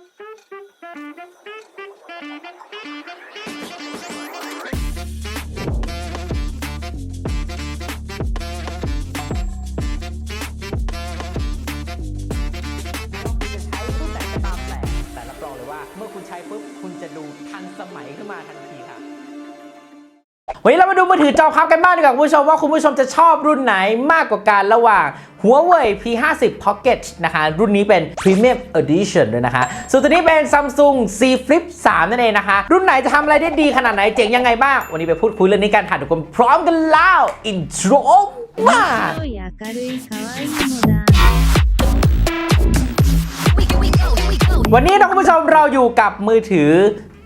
ใช้รุ่นไหนก็ตามแต่แต่รับรองเลยว่าเมื่อคุณใช้ปุ๊บ คุณจะดูทันสมัยขึ้นมาทันที วันนี้เรามาดูมือถือจอพับกันบ้างดีกว่าคุณผู้ชมว่าคุณผู้ชมจะชอบรุ่นไหนมากกว่าการระหว่าง Huawei P50 Pocket นะคะ รุ่นนี้เป็น Premium Edition ด้วยนะคะ ส่วนตัวนี้เป็น Samsung C Flip 3 นั่นเองนะคะ รุ่นไหนจะทำอะไรได้ดีขนาดไหนเจ๋งยังไงบ้าง วันนี้ไปพูดคุยเรื่องนี้กันค่ะทุกคนพร้อมกันแล้ว อินโทรมาวันนี้นะคุณผู้ชมเราอยู่กับมือถือ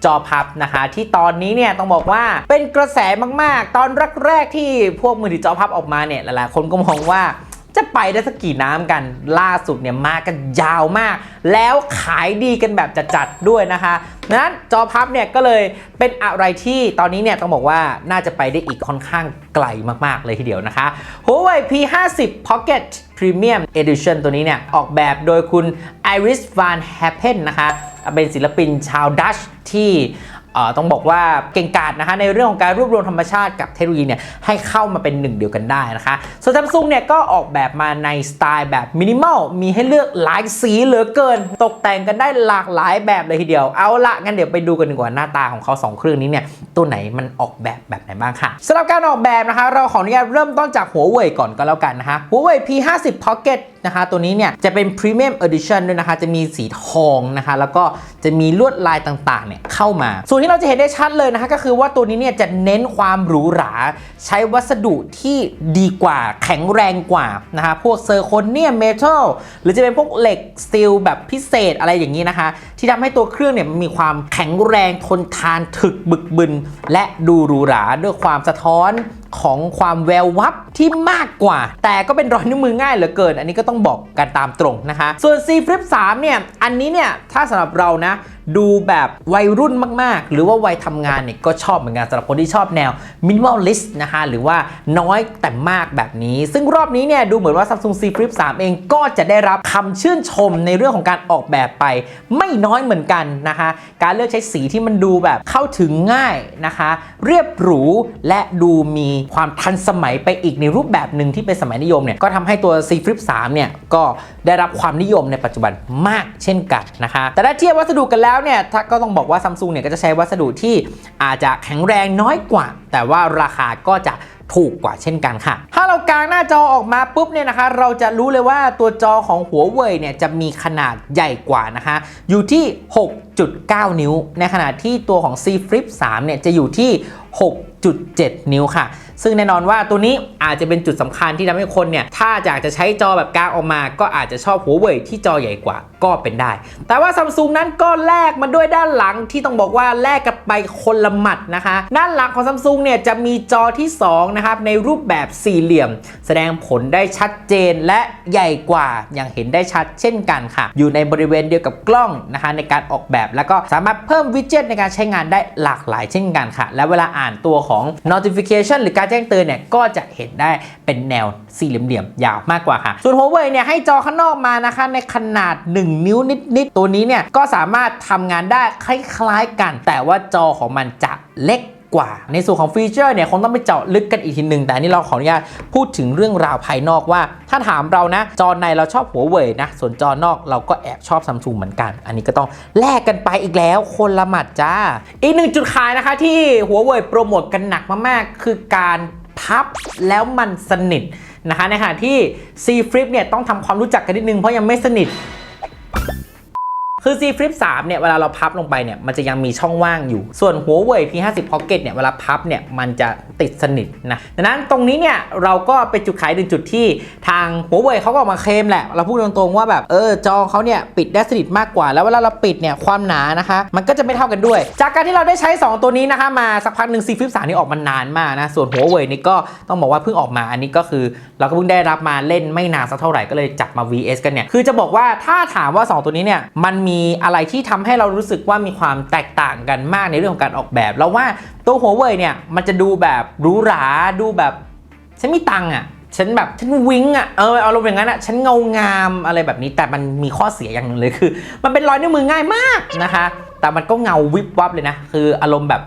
จอพับนะคะ ที่ตอนนี้เนี่ยต้องบอกว่าเป็นกระแสมากๆ ตอนแรกๆที่พวกมือถือจอพับออกมาเนี่ยหลายๆคนก็มองว่าจะไปได้สักกี่น้ำกันล่าสุดเนี่ยมากันยาวมาก แล้วขายดีกันแบบจัดๆด้วยนะคะนั้นจอพับเนี่ยก็เลยเป็นอะไรที่ตอนนี้เนี่ยต้องบอกว่าน่าจะไปได้อีกค่อนข้างไกลมากๆเลยทีเดียวนะคะ Huawei P50 Pocket Premium Edition ตัวนี้เนี่ยออกแบบโดยคุณ Iris van Happen นะคะ เป็นศิลปินชาวดัชที่ ต้องบอกว่าเก่งกาจนะคะในเรื่องของการรวบรวมธรรมชาติกับเทคโนโลยีเนี่ยให้เข้ามาเป็นหนึ่งเดียวกันได้นะคะส่วน Samsung เนี่ยก็ออกแบบมาในสไตล์แบบมินิมอลมีให้เลือกหลายสีเหลือเกิน ตกแต่งกันได้หลากหลายแบบเลยทีเดียวเอาละงั้นเดี๋ยวไปดูกันดีกว่าหน้าตาของเขาสองเครื่องนี้เนี่ยตัวไหนมันออกแบบแบบไหนบ้างค่ะสำหรับการออกแบบนะคะ เราขออนุญาตเริ่มต้นจากหัวเว่ยก่อนก็แล้วกันนะคะหัวเว่ย P50 Pocket นะคะตัวนี้เนี่ยจะเป็น Premium Edition ด้วยนะคะจะมีสีทองนะคะแล้วก็จะมีลวดลายต่างๆเนี่ยเข้ามาส่วนที่เราจะเห็นได้ชัดเลยนะฮะก็คือว่าตัวนี้เนี่ยจะเน้นความหรูหรา ใช้วัสดุที่ดีกว่าแข็งแรงกว่านะฮะพวกเซอร์โคเนียมเมทัลหรือจะเป็นพวกเหล็กสตีลแบบพิเศษอะไรอย่างนี้นะคะที่ทำให้ตัวเครื่องเนี่ยมีความแข็งแรงทนทานถึกบึกบึน และดูหรูหราด้วยความสะท้อน ของความแวววับที่มากกว่า แต่ก็เป็นรอยนิ้วมือง่ายเหลือเกิน อันนี้ก็ต้องบอกกันตามตรงนะคะ ส่วน C Flip 3 เนี่ย อันนี้เนี่ย ถ้าสำหรับเรานะดูแบบวัยรุ่นมาก ๆ หรือว่าวัยทำงานเนี่ยก็ชอบเหมือนกันสำหรับคนที่ชอบแนว minimalist นะคะ หรือว่าน้อยแต่มากแบบนี้ ซึ่งรอบนี้เนี่ยดูเหมือนว่า Samsung C Flip 3 เองก็จะได้รับคำชื่นชมในเรื่องของการออกแบบไป ไม่น้อยเหมือนกันนะคะ การเลือกใช้สีที่มันดูแบบเข้าถึงง่ายนะคะ เรียบหรูและดูมีความทันสมัยไปอีกในรูปแบบหนึ่งที่เป็นสมัยนิยมเนี่ยก็ทำให้ตัว C Flip 3เนี่ยก็ได้รับความนิยมในปัจจุบันมากเช่นกันนะคะ แต่ถ้าเทียบวัสดุกันแล้วเนี่ยก็ต้องบอกว่า Samsung เนี่ยก็จะใช้วัสดุที่อาจจะแข็งแรงน้อยกว่า แต่ว่าราคาก็จะถูกกว่าเช่นกันค่ะ ถ้าเรากางหน้าจอออกมาปุ๊บเนี่ยนะคะ เราจะรู้เลยว่าตัวจอของหัวเว่ยเนี่ยจะมีขนาดใหญ่กว่านะคะ อยู่ที่ 6.9 นิ้ว ในขณะที่ตัวของ C Flip 3เนี่ยจะอยู่ที่ 6.7 นิ้วค่ะ ซึ่งแน่นอนว่าตัวนี้อาจจะเป็นจุดสำคัญที่ทำให้คนเนี่ย ถ้าอยากจะใช้จอแบบกลางออกมา ก็อาจจะชอบหัวเว่ยที่จอใหญ่กว่าก็เป็นได้ แต่ว่า Samsung นั้นก็แลกมาด้วยด้านหลังที่ต้องบอกว่าแลกกันไปคนละหมัดนะคะ ด้านหลังของ Samsung เนี่ยจะมีจอที่2นะครับในรูปแบบสี่เหลี่ยม แสดงผลได้ชัดเจนและใหญ่กว่าอย่างเห็นได้ชัดเช่นกันค่ะ อยู่ในบริเวณเดียวกับกล้องนะคะในการออกแบบ แล้วก็สามารถเพิ่มวิดเจ็ตในการใช้งานได้หลากหลายเช่นกันค่ะ และเวลาอ่านตัวของ notification หรือการแจ้งเตือนเนี่ยก็จะเห็นได้เป็นแนวสี่เหลี่ยมๆยาวมากกว่าค่ะ ส่วน Huawei เนี่ยให้จอข้างนอกมานะคะในขนาด 1 นิ้วนิดๆ ตัวนี้เนี่ยก็สามารถทำงานได้คล้ายๆกัน แต่ว่าจอของมันจะเล็ก กว่า ในส่วนของฟีเจอร์เนี่ยคงต้องไปเจาะลึกกันอีกทีหนึ่งแต่อันนี้เราขออนุญาตพูดถึงเรื่องราวภายนอกว่า ถ้าถามเรานะ จอในเราชอบหัวเว่ยนะ ส่วนจอนอกเราก็แอบชอบซัมซุงเหมือนกัน อันนี้ก็ต้องแลกกันไปอีกแล้วคนละหมัดจ้า อีกหนึ่งจุดขายนะคะที่หัวเว่ยโปรโมทกันหนักมากๆ คือการพับแล้วมันสนิทนะคะในขณะที่ C Flip เนี่ยต้องทำความรู้จักกันนิดนึงเพราะยังไม่สนิท คือ Z Flip 3เนี่ยเวลาเราพับลงไปเนี่ยมันจะยังมีช่องว่างอยู่ ส่วน Huawei P50 Pocket เนี่ยเวลาพับเนี่ยมันจะติดสนิทนะดังนั้นตรงนี้เนี่ยเราก็เป็นจุดขายหนึ่งจุดที่ทาง Huawei เขาก็ออกมาเคลมแหละ เราพูดตรงๆว่าแบบเออจอเขาเนี่ยปิดได้สนิทมากกว่า แล้วเวลาเราปิดเนี่ยความหนานะคะ มันก็จะไม่เท่ากันด้วย จากการที่เราได้ใช้ 2 ตัวนี้นะคะมาสักพักหนึ่ง Z Flip 3นี่ออกมานานมากนะส่วน Huawei นี่ก็ต้องบอกว่าเพิ่งออกมาอันนี้ก็คือ เราก็เพิ่งได้รับมาเล่นไม่นานสักเท่าไหร่ก็เลยจับมา VS กันเนี่ยคือจะบอกว่าถ้าถามว่า 2 ตัวนี้เนี่ยมันมีอะไรที่ทำให้เรารู้สึกว่ามีความแตกต่างกันมากในเรื่องของการออกแบบเราว่าตัวหัวเว่ยเนี่ยมันจะดูแบบหรูหราดูแบบฉันมีตังอะฉันแบบฉันวิ้งอะเอออารมณ์อย่างนั้นอะฉันเงางามอะไรแบบนี้แต่มันมีข้อเสียอย่างหนึ่งเลยคือ มันเป็นรอยนิ้วมือง่ายมากนะคะ แต่มันก็เงาวิบวับเลยนะคืออารมณ์แบบ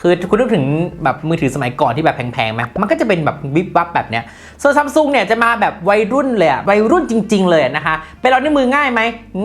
คือคุณนึกถึงแบบมือถือสมัยก่อนที่แบบแพงๆไหมมันก็จะเป็นแบบวิบวับแบบเนี้ยส่วนซัมซุงเนี่ยจะมาแบบวัยรุ่นเลยอะวัยรุ่นจริง ๆ เลยนะคะ เป็นรอยนิ้วมือง่ายไหม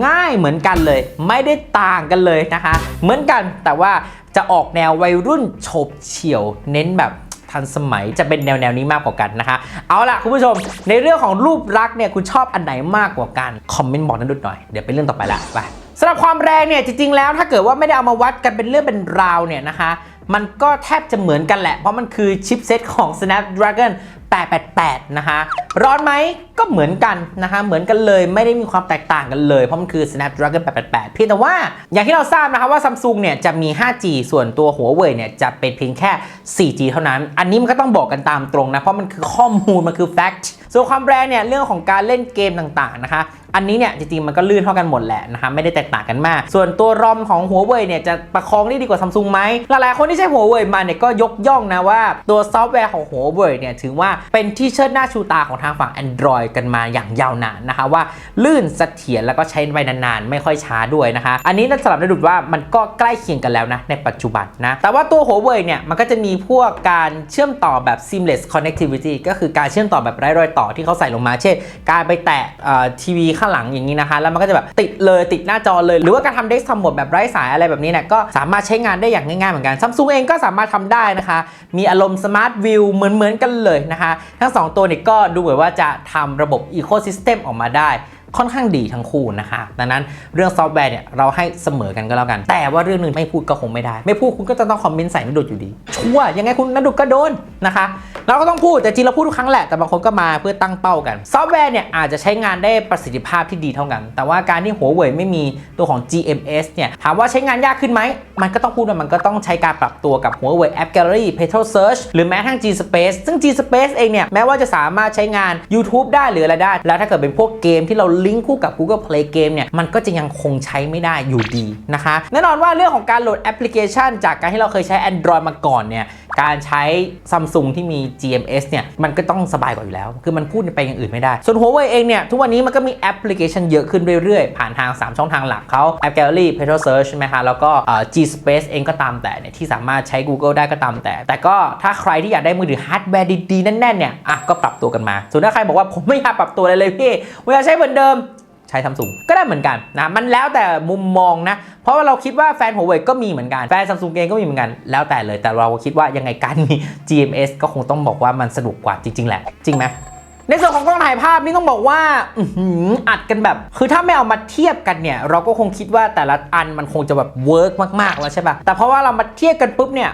ง่ายเหมือนกันเลย ไม่ได้ต่างกันเลยนะคะ เหมือนกันแต่ว่าจะออกแนววัยรุ่นโฉบเฉี่ยว เน้นแบบทันสมัยจะเป็นแนวแนวนี้มากกว่ากันนะคะ เอาล่ะคุณผู้ชม ในเรื่องของรูปลักษณ์เนี่ยคุณชอบอันไหนมากกว่ากัน คอมเมนต์บอกนันดุดหน่อย เดี๋ยวเป็นเรื่องต่อไปละไปสำหรับความแรงเนี่ยจริงๆแล้วถ้าเกิดว่าไม่ได้เอามาวัดกันเป็นเรื่องเป็นราวเนี่ยนะคะ มันก็แทบจะเหมือนกันแหละ เพราะมันคือชิปเซตของ Snapdragon 888 นะคะ ร้อนไหมก็เหมือนกันนะคะ เหมือนกันเลยไม่ได้มีความแตกต่างกันเลย เพราะมันคือ Snapdragon 888 เพียงแต่ว่าอย่างที่เราทราบนะคะว่า Samsung เนี่ยจะมี 5G ส่วนตัวหัวเว่ยเนี่ยจะเป็นเพียงแค่ 4G เท่านั้น อันนี้มันก็ต้องบอกกันตามตรงนะ เพราะมันคือข้อมูล มันคือ fact ส่วนความแรงเนี่ยเรื่องของการเล่นเกมต่างๆนะคะ อันนี้เนี่ยจริงๆมันก็ลื่นเท่ากันหมดแหละนะคะไม่ได้แตกต่างกันมาก ส่วนตัวรอมของหัวเว่ยเนี่ยจะประคองได้ดีกว่าซัมซุงไหมหลายๆคนที่ใช้หัวเว่ยมาเนี่ยก็ยกย่องนะว่าตัวซอฟต์แวร์ของหัวเว่ยเนี่ยถือว่าเป็นที่เชิดหน้าชูตาของทางฝั่ง Android กันมาอย่างยาวนานนะคะว่าลื่นเสถียรแล้วก็ใช้ไปนานๆ ไม่ค่อยช้าด้วยนะคะ อันนี้นั่นสำหรับนดุดว่ามันก็ใกล้เคียงกันแล้วนะในปัจจุบันนะแต่ว่าตัวหัวเว่ยเนี่ยมันก็จะมีพวกการเชื่อมต่อแบบ seamless connectivity ก็คือการเชื่อมต่อแบบไร้รอยต่อที่เขาใส่ลงมา เช่นการไปแตะเอ่อทีวีข้างหลังอย่างนี้นะคะ แล้วมันก็จะแบบติดเลยติดหน้าจอเลย หรือว่าการทำเดสก์ทำหมดแบบไร้สายอะไรแบบนี้เนี่ยก็สามารถใช้งานได้อย่างง่ายๆเหมือนกันซัมซุงเองก็สามารถทำได้นะคะ มีอารมณ์สมาร์ทวิวเหมือนๆกันเลยนะคะ ทั้ง 2 ตัวเนี่ยก็ดูเหมือนว่าจะทำระบบอีโคซิสเต็มออกมาได้ ค่อนข้างดีทั้งคู่นะคะ ดังนั้นเรื่องซอฟต์แวร์เนี่ยเราให้เสมอกันก็แล้วกัน แต่ว่าเรื่องหนึ่งไม่พูดก็คงไม่ได้ ไม่พูดคุณก็จะต้องคอมเมนต์ใส่นดุดอยู่ดี ชัวยังไงคุณนดุดก็โดนนะคะ เราก็ต้องพูดแต่จริงเราพูดทุกครั้งแหละแต่บางคนก็มาเพื่อตั้งเป้ากัน ซอฟต์แวร์เนี่ยอาจจะใช้งานได้ประสิทธิภาพที่ดีเท่ากัน แต่ว่าการที่หัวเว่ยไม่มีตัวของ GMS เนี่ยถามว่าใช้งานยากขึ้นไหม มันก็ต้องพูดว่ามันก็ต้องใช้การปรับตัวกับ Huawei App Gallery Petal Search หรือแม้ทั้ง G Space ซึ่ง G Space เองเนี่ย แม้ว่าจะสามารถใช้งาน YouTube ได้หรืออะไรได้ แล้วถ้าเกิดเป็นพวกเกมที่เราลิงก์คู่กับ Google Play Game เนี่ย มันก็จะยังคงใช้ไม่ได้อยู่ดีนะคะ แน่นอนว่าเรื่องของการโหลดแอปพลิเคชัน จากการที่เราเคยใช้ Android มาก่อนเนี่ย การใช้ Samsung ที่มี GMS เนี่ย มันก็ต้องสบายกว่าอยู่แล้ว คือมันพูดไปอย่างอื่นไม่ได้ ส่วน Huawei เองเนี่ย ทุกวันนี้มันก็มีแอปพลิเคชันเยอะขึ้นเรื่อยๆ ผ่านทาง 3 ช่องทางหลักเขา App Gallery Petal Search ใช่ไหมคะ แล้วก็ G Space เองก็ตามแต่เนี่ย ที่สามารถใช้ Google ได้ก็ตามแต่ แต่ก็ถ้าใครที่อยากได้มือถือฮาร์ดแวร์ดีๆแน่นๆเนี่ย อะ ก็ปรับตัวกันมา ส่วนถ้าใครบอกว่าผมไม่อยากปรับตัวอะไรเลยพี่ผมอยากใช้เหมือนเดิม ช้ซัมซุงก็ได้เหมือนกันนะมันแล้วแต่มุมมองนะ เพราะว่าเราคิดว่าแฟนหัวเว่ยก็มีเหมือนกัน แฟนซัมซุงเองก็มีเหมือนกัน แล้วแต่เลยแต่เราคิดว่ายังไงการมี GMS ก็คงต้องบอกว่ามันสนุกกว่าจริง ๆ แหละ จริงไหมในส่วนของกล้องถ่ายภาพนี่ต้องบอกว่าอื้มอัดกันแบบ คือถ้าไม่เอามาเทียบกันเนี่ย เราก็คงคิดว่าแต่ละอันมันคงจะแบบเวิร์กมากๆแล้วใช่ปะแต่เพราะว่าเรามาเทียบกันปุ๊บเนี่ย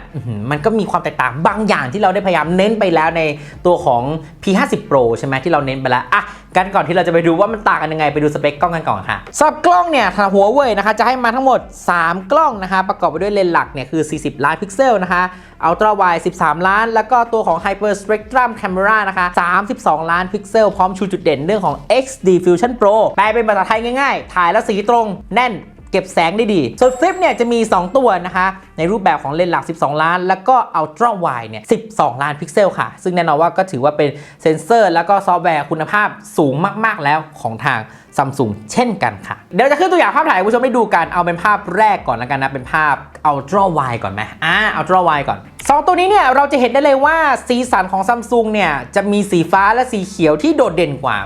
มันก็มีความแตกต่างบางอย่างที่เราได้พยายามเน้นไปแล้วในตัวของ P50 Pro ใช่ไหมที่เราเน้นไปแล้วอะกันก่อนที่เราจะไปดูว่ามันต่างกันยังไงไปดูสเปคกล้องกันก่อนค่ะสำหรับกล้องเนี่ยทางหัวเว่ยนะคะจะให้มาทั้งหมด 3 กล้องนะคะประกอบไปด้วยเลนส์หลักเนี่ยคือ 40 ล้านพิกเซลนะคะอัลตร้าไวด์13 ล้าน แล้วก็ตัวของ Hyper Spectrum Camera นะคะ 32 ล้านพิกเซล พร้อมชูจุดเด่นเรื่องของ XD Fusion Pro แปลเป็นภาษาไทยง่ายๆ ถ่ายแล้วสีตรง แน่น เก็บแสงได้ดี ส่วนฟลิปเนี่ยจะมี 2 ตัวนะคะ ในรูปแบบของเลนส์หลัก 12 ล้าน แล้วก็อัลตร้าไวด์เนี่ย 12 ล้านพิกเซลค่ะ ซึ่งแน่นอนว่าก็ถือว่าเป็นเซ็นเซอร์ แล้วก็ซอฟต์แวร์คุณภาพสูงมาก ๆ แล้วของทางซัมซุงเช่นกันค่ะ เดี๋ยวจะขึ้นตัวอย่างภาพถ่ายคุณผู้ชมได้ดูกัน เอาเป็นภาพแรกก่อนแล้วกันนะ เป็นภาพอัลตร้าไวด์ก่อนไหมอ่าอัลตร้าไวด์ก่อนสองตัวนี้เนี่ยเราจะเห็นได้เลยว่าสีสันของซัมซุงเนี่ยจะมีสีฟ้าและสีเขียวที่โดดเด่นกว่า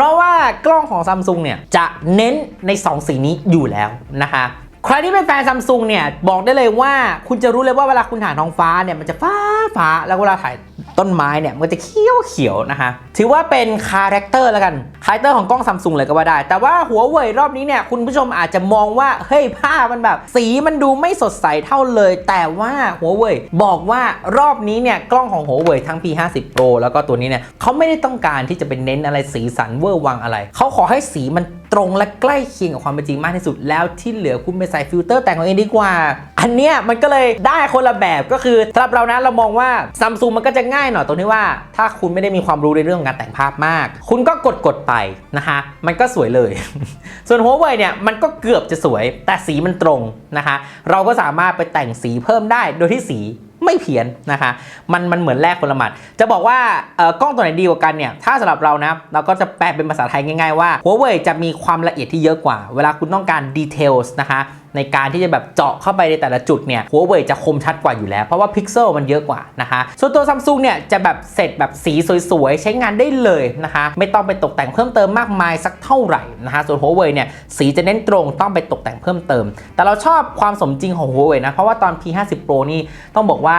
เพราะว่ากล้องของซัมซุงเนี่ยจะเน้นใน 2 สีนี้อยู่แล้วนะคะ ใครที่เป็นแฟนซัมซุงเนี่ยบอกได้เลยว่าคุณจะรู้เลยว่าเวลาคุณถ่ายท้องฟ้าเนี่ยมันจะฟ้าฟ้าแล้วเวลาถ่ายต้นไม้เนี่ยมันจะเขียวเขียวนะคะถือว่าเป็นคาแรคเตอร์แล้วกันคาแรคเตอร์ของกล้องซัมซุงเลยก็ว่าได้ แต่ว่าหัวเว่ยรอบนี้เนี่ยคุณผู้ชมอาจจะมองว่าเฮ้ยภาพมันแบบ สีมันดูไม่สดใสเท่าเลย แต่ว่าหัวเว่ยบอกว่ารอบนี้เนี่ยกล้องของหัวเว่ยทั้ง P50 Pro แล้วก็ตัวนี้เนี่ยเขาไม่ได้ต้องการที่จะเป็นเน้นอะไรสีสันเวอร์วังอะไรเขาขอให้สีมัน ตรงและใกล้เคียงกับความเป็นจริงมากที่สุด แล้วที่เหลือคุณไปใส่ฟิลเตอร์แต่งเอาเองดีกว่า อันเนี้ยมันก็เลยได้คนละแบบก็คือสำหรับเรานะเรามองว่าซัมซุงมันก็จะง่ายหน่อยตรงที่ว่า ถ้าคุณไม่ได้มีความรู้ในเรื่องของการแต่งภาพมาก คุณก็กดกดๆไปนะคะมันก็สวยเลย ส่วนหัวเว่ยเนี่ยมันก็เกือบจะสวยแต่สีมันตรงนะคะ เราก็สามารถไปแต่งสีเพิ่มได้โดยที่สี ไม่เพี้ยนนะคะ มันมันเหมือนแลกคนละหมัด จะบอกว่าเอ่อกล้องตัวไหนดีกว่ากันเนี่ย ถ้าสำหรับเรานะเราก็จะแปลเป็นภาษาไทยง่ายๆว่า Huawei จะมีความละเอียดที่เยอะกว่า เวลาคุณต้องการดีเทลส์นะคะ ในการที่จะแบบเจาะเข้าไปในแต่ละจุดเนี่ย Huawei จะคมชัดกว่าอยู่แล้ว เพราะว่าพิกเซลมันเยอะกว่านะคะส่วนตัว Samsung เนี่ยจะแบบเสร็จแบบสีสวยๆ ใช้งานได้เลยนะคะไม่ต้องไปตกแต่งเพิ่มเติมมากมายสักเท่าไหร่นะคะส่วน Huawei เนี่ยสีจะเน้นตรงต้องไปตกแต่งเพิ่มเติม แต่เราชอบความสมจริงของ Huawei นะเพราะว่าตอน P50 Pro นี่ต้องบอกว่า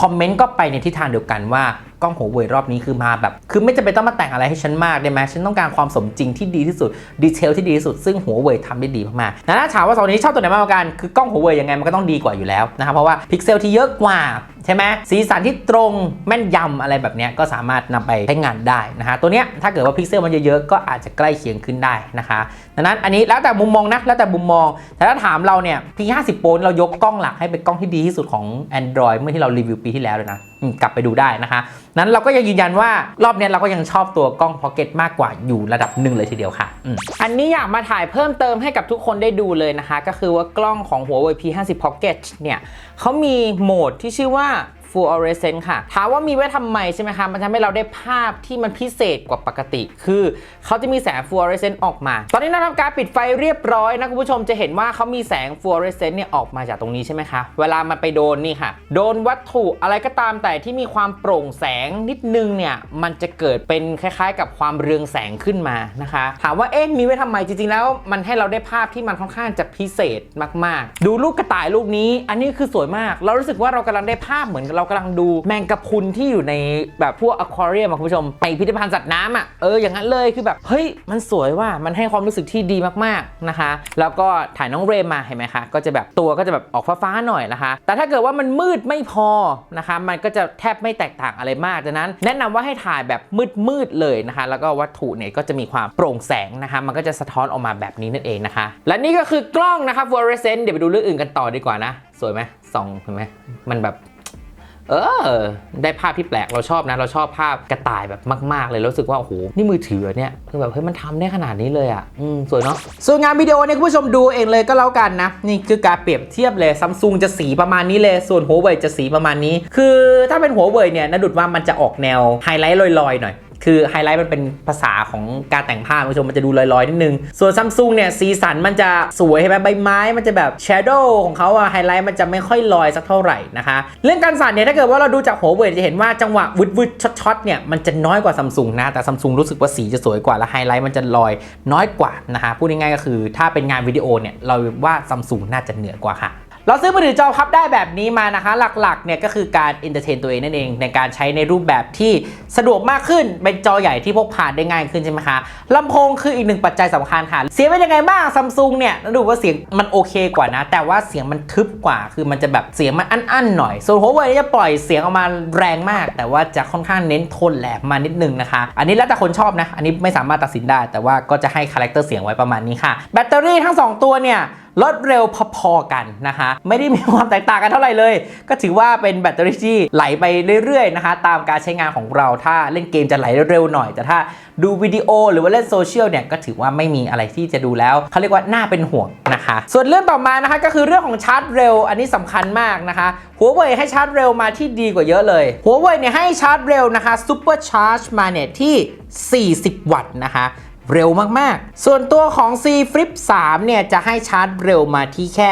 คอมเมนต์ก็ไปในทิศทางเดียวกันว่า กล้อง Huawei รอบนี้คือมาแบบ คือไม่จำเป็นต้องมาแต่งอะไรให้ฉันมากได้ไหมฉันต้องการความสมจริงที่ดีที่สุดดีเทลที่ดีที่สุดซึ่ง Huawei ทำได้ดีมากๆนะถ้ามว่าสองนี้ชอบตัวไหนมากกว่ากันคือกล้อง Huawei ยังไงมันก็ต้องดีกว่าอยู่แล้วนะครับเพราะว่าพิกเซลที่เยอะกว่าใช่ไหมสีสันที่ตรงแม่นยำอะไรแบบนี้ก็สามารถนำไปใช้งานได้นะฮะตัวเนี้ยถ้าเกิดว่าพิกเซลมันเยอะๆก็อาจจะใกล้เคียงขึ้นได้นะคะดังนั้นอันนี้แล้วแต่มุมมองนะแล้วแต่มุมมอง แต่ถ้าถามเราเนี่ย P50 Pro เรายกกล้องหลักให้เป็นกล้องที่ดีที่สุดของ Android เมื่อที่เรารีวิวปีที่แล้วเลยนะ กลับไปดูได้นะคะ นั้นเราก็ยังยืนยันว่ารอบนี้เราก็ยังชอบตัวกล้องพ็อกเก็ตมากกว่าอยู่ระดับหนึ่งเลยทีเดียวค่ะอ,อันนี้อยากมาถ่ายเพิ่มเติมให้กับทุกคนได้ดูเลยนะคะ ก็คือว่ากล้องของ Huawei P50 Pocket เนี่ยเขามีโหมดที่ชื่อว่า fluorescent ค่ะ ถามว่ามีไว้ทำไมใช่ไหมคะ มันทำให้เราได้ภาพที่มันพิเศษกว่าปกติ คือเขาจะมีแสง fluorescent ออกมา ตอนนี้เราทำการปิดไฟเรียบร้อยนะคุณผู้ชมจะเห็นว่าเขามีแสง fluorescent เนี่ยออกมาจากตรงนี้ใช่ไหมคะ เวลามันไปโดนนี่ค่ะ โดนวัตถุอะไรก็ตามแต่ที่มีความโปร่งแสงนิดนึงเนี่ย มันจะเกิดเป็นคล้ายๆ กับความเรืองแสงขึ้นมานะคะ ถามว่าเอ๊ะมีไว้ทำไมจริงๆ แล้ว มันให้เราได้ภาพที่มันค่อนข้างจะพิเศษมากๆ ดูลูกกระต่ายลูกนี้ อันนี้คือสวยมาก เรารู้สึกว่าเรากำลังได้ภาพเหมือนเรารากำลังดูแมงกะพรุนที่อยู่ในแบบพวกอควาเรียมคุณผู้ชมไปพิพิธภัณฑ์สัตว์น้ำอะเอออย่างนั้นเลยคือแบบเฮ้ยมันสวยว่ามันให้ความรู้สึกที่ดีมากๆนะคะ แล้วก็ถ่ายน้องเรมมาเห็นไหมคะก็จะแบบตัวก็จะแบบออกฟ้าๆหน่อยนะคะ แต่ถ้าเกิดว่ามันมืดไม่พอนะคะมันก็จะแทบไม่แตกต่างอะไรมากดังนั้น แนะนำว่าให้ถ่ายแบบมืดๆเลยนะคะ แล้วก็วัตถุเนี่ยก็จะมีความโปร่งแสงนะคะ มันก็จะสะท้อนออกมาแบบนี้นั่นเองนะคะ และนี่ก็คือกล้องนะคะ fluorescent เดี๋ยวไปดูเรื่องอื่นกันต่อดีกว่านะ สวยไหมส่องเห็นไหมมันแบบ เออ ได้ภาพที่แปลกเราชอบนะ เราชอบภาพกระต่ายแบบมาก ๆ เลยรู้สึกว่าโอ้โหนี่มือถือเนี่ยคือแบบเฮ้ยมันทำได้ขนาดนี้เลยอะอืมสวยเนาะส่วนงานวิดีโอเนี่ยคุณผู้ชมดูเองเลยก็แล้วกันนะ นี่คือการเปรียบเทียบเลยซัมซุงจะสีประมาณนี้เลยส่วนหัวเว่ยจะสีประมาณนี้ คือถ้าเป็นหัวเว่ยเนี่ยนะดุดว่ามันจะออกแนวไฮไลท์ลอยๆหน่อย คือไฮไลท์มันเป็นภาษาของการแต่งภาพคุณผู้ชมมันจะดูลอยๆนิดนึง ส่วนซัมซุงเนี่ยสีสันมันจะสวยใช่ไหมใบไม้มันจะแบบแชโดว์ของเขาอะไฮไลท์มันจะไม่ค่อยลอยสักเท่าไหร่นะคะ เรื่องการสั่นเนี่ยถ้าเกิดว่าเราดูจากหัวเว่ยจะเห็นว่าจังหวะวึดวึดช็อตช็อตเนี่ยมันจะน้อยกว่าซัมซุงนะแต่ซัมซุงรู้สึกว่าสีจะสวยกว่าและไฮไลท์มันจะลอยน้อยกว่านะคะพูดง่ายๆก็คือถ้าเป็นงานวิดีโอเนี่ยเราว่าซัมซุงน่าจะเหนือกว่าค่ะ เราซื้อมือถือจอพับได้แบบนี้มานะคะ หลักๆเนี่ยก็คือการเอนเตอร์เทนตัวเองนั่นเอง ในการใช้ในรูปแบบที่สะดวกมากขึ้น เป็นจอใหญ่ที่พกพาได้ง่ายขึ้นใช่ไหมคะลำโพงคืออีกหนึ่งปัจจัยสำคัญค่ะเสียงเป็นยังไงบ้างซัมซุงเนี่ยดูว่าเสียงมันโอเคกว่านะ แต่ว่าเสียงมันทึบกว่า คือมันจะแบบเสียงมันอั้นๆหน่อยส่วนหัวเว่ยจะปล่อยเสียงออกมาแรงมาก แต่ว่าจะค่อนข้างเน้นโทนแหลมมานิดนึงนะคะ อันนี้แล้วแต่คนชอบนะ อันนี้ไม่สามารถตัดสินได้ แต่ว่าก็จะให้คาแรคเตอร์เสียงไว้ประมาณนี้ค่ะ แบตเตอรี่ทั้งสองตัวเนี่ยลดเร็วพอๆกันนะคะ ไม่ได้มีความแตกต่างกันเท่าไหร่เลย ก็ถือว่าเป็นแบตเตอรี่ที่ไหลไปเรื่อยๆนะคะ ตามการใช้งานของเราถ้าเล่นเกมจะไหลเร็วหน่อย แต่ถ้าดูวิดีโอหรือว่าเล่นโซเชียลเนี่ยก็ถือว่าไม่มีอะไรที่จะดูแล้วเขาเรียกว่าน่าเป็นห่วงนะคะ ส่วนเรื่องต่อมานะคะก็คือเรื่องของชาร์จเร็ว อันนี้สำคัญมากนะคะหัวเว่ยให้ชาร์จเร็วมาที่ดีกว่าเยอะเลยหัวเว่ยเนี่ยให้ชาร์จเร็วนะคะซูเปอร์ชาร์จมาเนี่ยที่ 40 วัตต์นะคะ เร็วมากๆ ส่วนตัวของ C Flip 3 เนี่ย จะให้ชาร์จเร็วมาที่แค่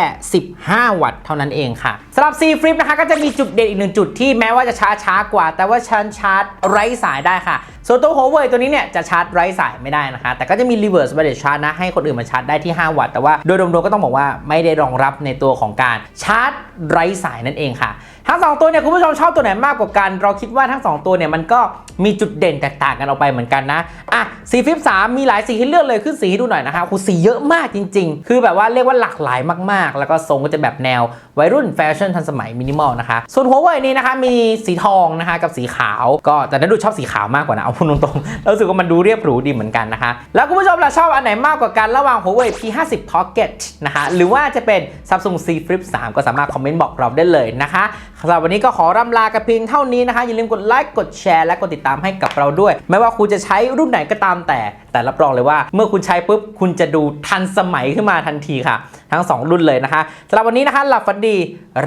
15 วัตต์เท่านั้นเองค่ะสำหรับ C Flip นะคะก็จะมีจุดเด่นอีกหนึ่งจุดที่แม้ว่าจะช้าช้ากว่า แต่ว่าชันชาร์จไร้สายได้ค่ะ ส่วนตัว Huawei ตัวนี้เนี่ยจะชาร์จไร้สายไม่ได้นะคะ แต่ก็จะมี reverse wireless charge นะ ให้คนอื่นมาชาร์จได้ที่ 5 วัตต์ แต่ว่าโดยรวมๆก็ต้องบอกว่าไม่ได้รองรับในตัวของการชาร์จไร้สายนั่นเองค่ะ ทั้ง 2 ตัวเนี่ยคุณผู้ชมชอบตัวไหนมากกว่ากัน เราคิดว่าทั้ง 2 ตัวเนี่ยมันก็มีจุดเด่นแตกต่างกันออกไปเหมือนกันนะอะสีฟิป3มีหลายสีให้เลือกเลยขึ้นสีให้ดูหน่อยนะคะโอ้โหสีเยอะมากจริง ๆ คือแบบว่าเรียกว่าหลากหลายมากๆ แล้วก็ทรงก็จะแบบแนววัยรุ่นแฟชั่นทันสมัยมินิมอลนะคะ ส่วนหัวเว่ยนี้นะคะมีสีทองนะคะกับสีขาว ก็แต่นันดูชอบสีขาวมากกว่านะเอาพูดตรงๆแล้วรู้สึกว่ามันดูเรียบหรูดีเหมือนกันนะคะ แล้วคุณผู้ชมล่ะชอบอันไหนมากกว่ากันระหว่าง Huawei P50 Pocket นะคะหรือว่าจะเป็น Samsung C Flip 3 ก็สามารถคอมเมนต์บอกเราได้เลยนะคะสำหรับวันนี้ก็ขอร่ำลากันเพียงเท่านี้นะคะ อย่าลืมกดไลค์กดแชร์และกดติดตามให้กับเราด้วย ไม่ว่าคุณจะใช้รุ่นไหนก็ตามแต่ แต่รับรองเลยว่า เมื่อคุณใช้ปุ๊บคุณจะดูทันสมัยขึ้นมาทันทีค่ะ ทั้ง 2 รุ่นเลยนะคะสำหรับวันนี้นะคะหลับฝันดี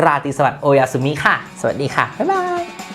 ราตรีสวัสดิ์โอยาสุมิค่ะ สวัสดีค่ะบ๊ายบาย